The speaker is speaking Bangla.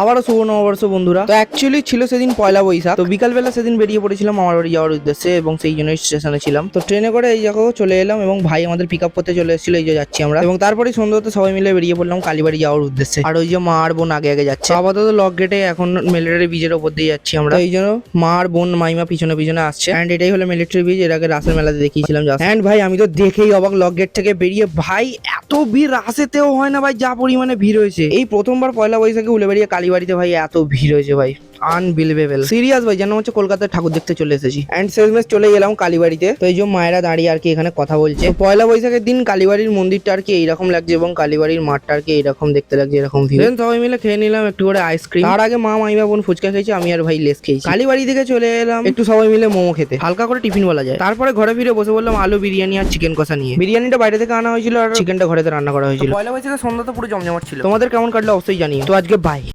আবারও শুভ নববর্ষ, বন্ধুরা। তো অ্যাকচুয়ালি ছিল সেদিন পয়লা বৈশাখ। তো বিকালবেলা সেদিন বেরিয়ে পড়েছিলাম আমার বাড়ি যাওয়ার উদ্দেশ্যে এবং সেই জন্যই স্টেশনে ছিলাম। তো ট্রেনে করে এই জায়গাও চলে এলাম এবং ভাই আমাদের পিক আপ করতে চলে এসেছিল, এই যে যাচ্ছি আমরা। এবং তারপরে সন্ধ্যাতে সবাই মিলে বেরিয়ে পড়লাম কালীবাড়ি যাওয়ার উদ্দেশ্যে। আর ওই যে মা আর বোন আগে আগে যাচ্ছে। আপাতত লক গেটে এখন মিলিটারি ব্রিজের ওপর দিয়ে যাচ্ছি আমরা। এই জন্য মা আর বোন, মাইমা পিছনে পিছনে আসছে। অ্যান্ড এটাই হলো মিলিটারি ব্রিজের আগে রাসের মেলাতে দেখিয়েছিলাম অ্যান্ড ভাই, আমি তো দেখেই অবাক লক গেট থেকে বেরিয়ে ভাই এত ভিড় রাসেতেও হয় না ভাই, যা পরিমাণে ভিড় হয়েছে। এই প্রথমবার পয়লা বৈশাখে উলেবাড়িয়া কালীবাড়িতে ভাই এত ভিড় হয়েছে ভাই। আনবিলিভেবল সিরিয়াস ভাই যেন হচ্ছে কলকাতার ঠাকুর দেখতে চলে এসেছি। অ্যান্ড শেষমেশ চলে গেলাম কালীবাড়িতে। তো এই যে মায়েরা দাঁড়িয়ে আর কি এখানে কথা বলছে। পয়লা বৈশাখের দিন কালীবাড়ির মন্দিরটা আর কি এইরকম লাগছে এবং কালীবাড়ির মাঠটা আর কি এইরকম দেখতে লাগছে এরকম সবাই মিলে খেয়ে নিলাম একটু করে আইসক্রিম তার আগে মা মাইমা বোন ফুচকা খেয়েছি আমি আর ভাই লেস খেয়েছি। কালীবাড়ি থেকে চলে এলাম। একটু সবাই মিলে মোমো খেতে। হালকা করে টিফিন বলা যায়। তারপরে ঘরে ফিরে বসে বললাম আলু বিরিয়ানি আর চিকেন কষা নিয়ে। বিরিয়ানিটা বাইরে থেকে আনা হয়েছিল আর চিকেনটা ঘরেতে রান্না করা হয়েছিল। পয়লা বৈশাখের সন্ধ্যা তো পুরো জমজমাট ছিল। তোমাদের কেমন কাটলো অবশ্যই জানিও। তো আজকে বাই